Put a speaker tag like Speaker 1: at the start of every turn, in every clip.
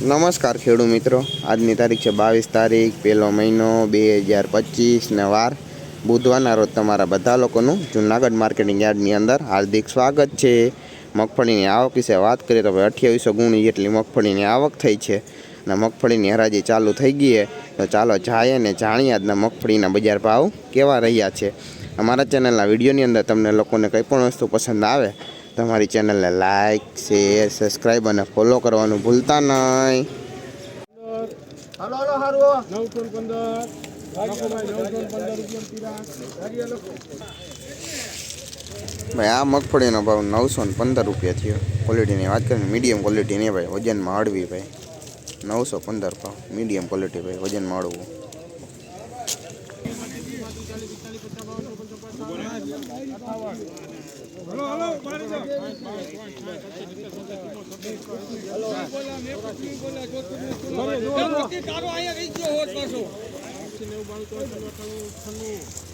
Speaker 1: નમસ્કાર ખેડૂત મિત્રો. આજની તારીખ છે બાવીસ તારીખ, પહેલો મહિનો બે હજાર પચીસને વાર. બુધવારના રોજ તમારા બધા લોકોનું જૂનાગઢ માર્કેટિંગ યાર્ડની અંદર હાર્દિક સ્વાગત છે. મગફળીની આવક વિશે વાત કરીએ તો ભાઈ અઠ્યાવીસો ગુણી જેટલી મગફળીની આવક થઈ છે અને મગફળીની હરાજી ચાલુ થઈ ગઈ છે. તો ચાલો જાય અને જાણીએ આજના મગફળીના બજાર ભાવ કેવા રહ્યા છે. અમારા ચેનલના વિડીયોની અંદર તમને લોકોને કંઈ પણ વસ્તુ પસંદ આવે તમારી ચેનલને લાઇક શેર સબસ્ક્રાઈબ અને ફોલો કરવાનું ભૂલતા નહીં.
Speaker 2: હાલો હાલો હારું નવસો પંદર ભાઈ
Speaker 1: આ મગફળીનો ભાવ નવસો ને પંદર રૂપિયા થયો. ક્વોલિટીની વાત કરીને મીડિયમ ક્વોલિટીની ભાઈ વજનમાં હળવી ભાઈ. નવસો પંદર ભાવ મીડિયમ ક્વોલિટી ભાઈ વજનમાં હળવું.
Speaker 2: હાલો. હાલો બાર જાઓ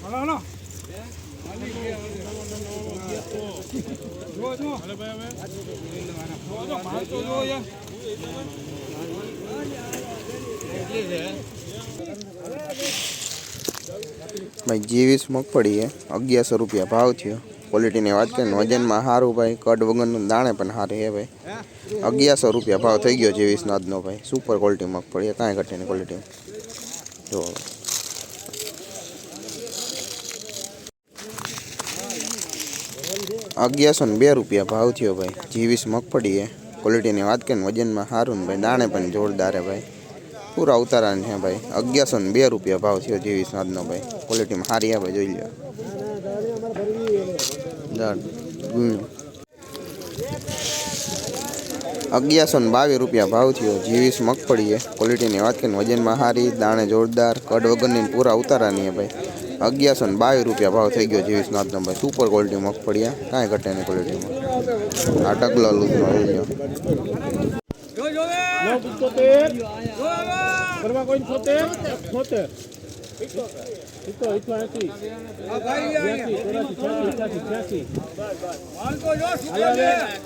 Speaker 2: હાલો હાલો જો જો હાલે ભાઈ હવે જો જો ભાવ તો જો યાર
Speaker 1: ભાઈ જીવીસ મગફળી છે અગિયારસો રૂપિયા ભાવ થયો ક્વોલિટીની વાત કરીને વજનમાં સારું ભાઈ કડ વગરનું દાણે પણ સારી છે ભાઈ. અગિયારસો રૂપિયા ભાવ થઈ ગયો જીવીસનો આજનો ભાઈ. સુપર ક્વોલિટી મગફળી છે કાંઈ ઘટેની ક્વોલિટી જો. અગિયારસો ને બે રૂપિયા ભાવ થયો ભાઈ. જીવીસ મગફળી છે. ક્વોલિટીની વાત કરીને વજનમાં સારું ને ભાઈ દાણે પણ જોરદાર છે ભાઈ. પૂરા ઉતારાને છે ભાઈ. અગિયારસો ને બે રૂપિયા ભાવ થયો જેવી સ્વાદનો ભાઈ. ક્વોલિટીમાં સારી આવે જોઈ લો દાળ, ગુણ. અગિયારસો ને બાવીસ રૂપિયા ભાવ થયો. જીવીસ મગફળી એ ક્વોલિટીની વાત કરીને વજનમાં સારી દાણે જોરદાર કડ વગરની પૂરા ઉતારાની ભાઈ અગિયારસો ને બાવીસ રૂપિયા ભાવ થઈ ગયો જીવીસ નાથનો ભાઈ સુપર ક્વોલિટી મગફળી કાંઈ ઘટે નહીં ક્વોલિટીમાં આ ટકલો લૂઝનો જોઈ લો
Speaker 2: નવ પિત્તોતેર કરવા કોઈ છોતેર છોતેર ઇકો ઇકો એસી બ્યાસી ચોરાસી છ્યાસી અઠ્યાસી છ્યાસી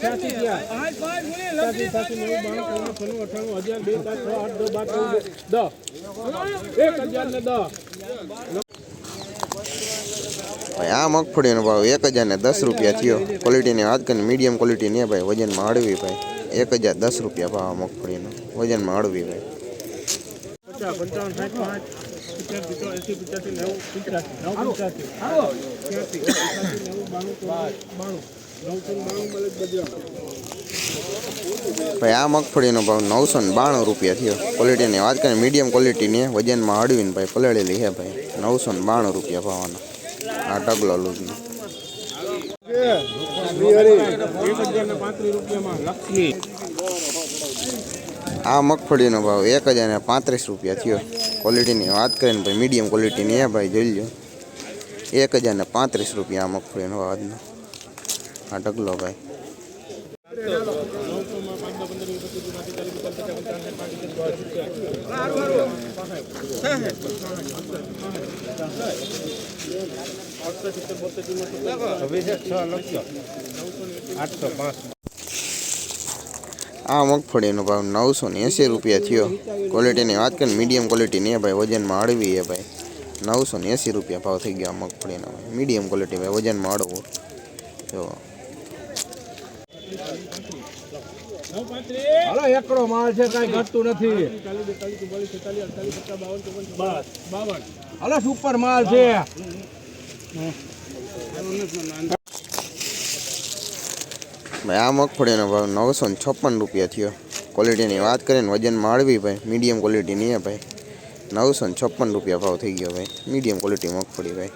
Speaker 2: છ્યાસી થયા છ્યાસી છ્યાસી નેવું બાણું ત્રાણું છન્નું અઠાણું હજાર બે પાંચ છ આઠ દસ બાર ચૌદ દસ એક હજાર ને દસ
Speaker 1: ભાઈ આ મગફળીનો ભાવ એક હજાર ને દસ રૂપિયા થયો ક્વોલિટીની વાત કરીને મીડિયમ ક્વોલિટી નહીં ભાઈ વજનમાં હળવી ભાઈ એક હજાર દસ રૂપિયા ભાવ આ મગફળીનો વજનમાં હળવી ભાઈ
Speaker 2: પચાસ પંચાવન સાઠ પાંચ
Speaker 1: ભાઈ, આ મગફળીનો ભાવ નવસો ને બાણું રૂપિયા થયો. ક્વોલિટીની વાત કરીએ મીડિયમ ક્વોલિટીની વજનમાં હળવીને ભાઈ પલળેલી છે ભાઈ. નવસો ને બાણું રૂપિયા ભાવનો. આ ટગલો લૂઝનો આ મગફળીનો ભાવ એક હજાર પાંત્રીસ રૂપિયા થયો. ક્વોલિટીની વાત કરીને ભાઈ મીડિયમ ક્વોલિટીની એ ભાઈ, જોઈ લો એક હજાર ને પાંત્રીસ રૂપિયા આ મગફળીનો આજનો આ ઢગલો ભાઈ.
Speaker 2: આઠસો પાંચ.
Speaker 1: આ મગફળીનો ભાવ નવસો ને એંસી રૂપિયા થયો. ક્વોલિટીની વાત કરીને મીડિયમ ક્વોલિટીની ભાઈ વજનમાં હળવી એ ભાઈ. નવસો ને એંસી રૂપિયા ભાવ થઈ ગયો આ મગફળીનો ભાઈ. મીડિયમ ક્વોલિટી ભાઈ વજનમાં હળવું. જો.
Speaker 2: હાલો એકડો માલ છે કઈ ઘટતું નથી. બસ. હાલો સુપર માલ છે.
Speaker 1: ભાઈ, આ મગફળીનો ભાવ નવસો ને છપ્પન રૂપિયા થયો. ક્વોલિટીની વાત કરીને વજનમાં હળવી ભાઈ. મીડિયમ ક્વોલિટીની છે ભાઈ. નવસો ને છપ્પન રૂપિયા ભાવ થઈ ગયો ભાઈ. મીડિયમ ક્વોલિટી મગફળી ભાઈ.